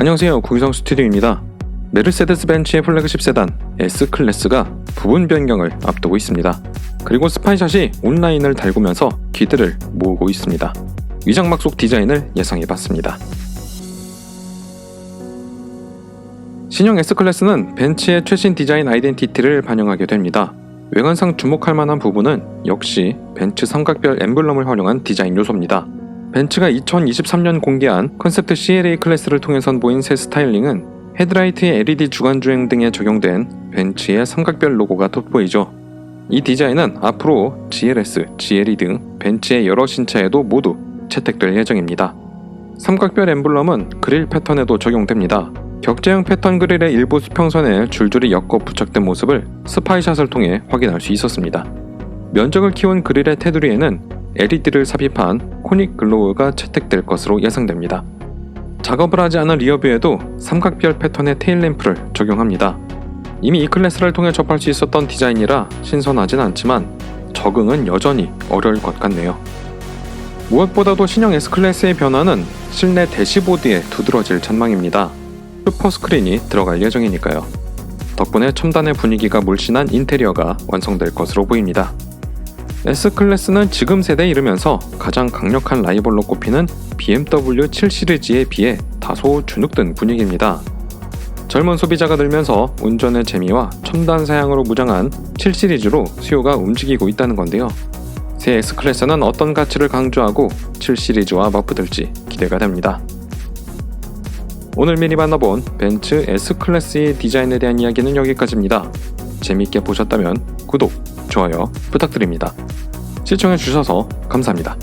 안녕하세요. 구기성 스튜디오입니다. 메르세데스 벤츠의 플래그십 세단 S클래스가 부분 변경을 앞두고 있습니다. 그리고 스파이샷이 온라인을 달구면서 기대를 모으고 있습니다. 위장막 속 디자인을 예상해 봤습니다. 신형 S클래스는 벤츠의 최신 디자인 아이덴티티를 반영하게 됩니다. 외관상 주목할 만한 부분은 역시 벤츠 삼각별 엠블럼을 활용한 디자인 요소입니다. 벤츠가 2023년 공개한 컨셉트 CLA 클래스를 통해 선보인 새 스타일링은 헤드라이트의 LED 주간 주행 등에 적용된 벤츠의 삼각별 로고가 돋보이죠. 이 디자인은 앞으로 GLS, GLE 등 벤츠의 여러 신차에도 모두 채택될 예정입니다. 삼각별 엠블럼은 그릴 패턴에도 적용됩니다. 격자형 패턴 그릴의 일부 수평선에 줄줄이 엮어 부착된 모습을 스파이샷을 통해 확인할 수 있었습니다. 면적을 키운 그릴의 테두리에는 LED를 삽입한 코닉 글로우가 채택될 것으로 예상됩니다. 작업을 하지 않은 리어뷰에도 삼각별 패턴의 테일램프를 적용합니다. 이미 이 클래스를 통해 접할 수 있었던 디자인이라 신선하진 않지만 적응은 여전히 어려울 것 같네요. 무엇보다도 신형 S클래스의 변화는 실내 대시보드에 두드러질 전망입니다. 슈퍼 스크린이 들어갈 예정이니까요. 덕분에 첨단의 분위기가 물씬한 인테리어가 완성될 것으로 보입니다. S클래스는 지금 세대에 이르면서 가장 강력한 라이벌로 꼽히는 BMW 7 시리즈에 비해 다소 주눅든 분위기입니다. 젊은 소비자가 늘면서 운전의 재미와 첨단 사양으로 무장한 7 시리즈로 수요가 움직이고 있다는 건데요. 새 S클래스는 어떤 가치를 강조하고 7 시리즈와 맞붙을지 기대가 됩니다. 오늘 미리 만나본 벤츠 S클래스의 디자인에 대한 이야기는 여기까지입니다. 재밌게 보셨다면 구독, 좋아요 부탁드립니다. 시청해주셔서 감사합니다.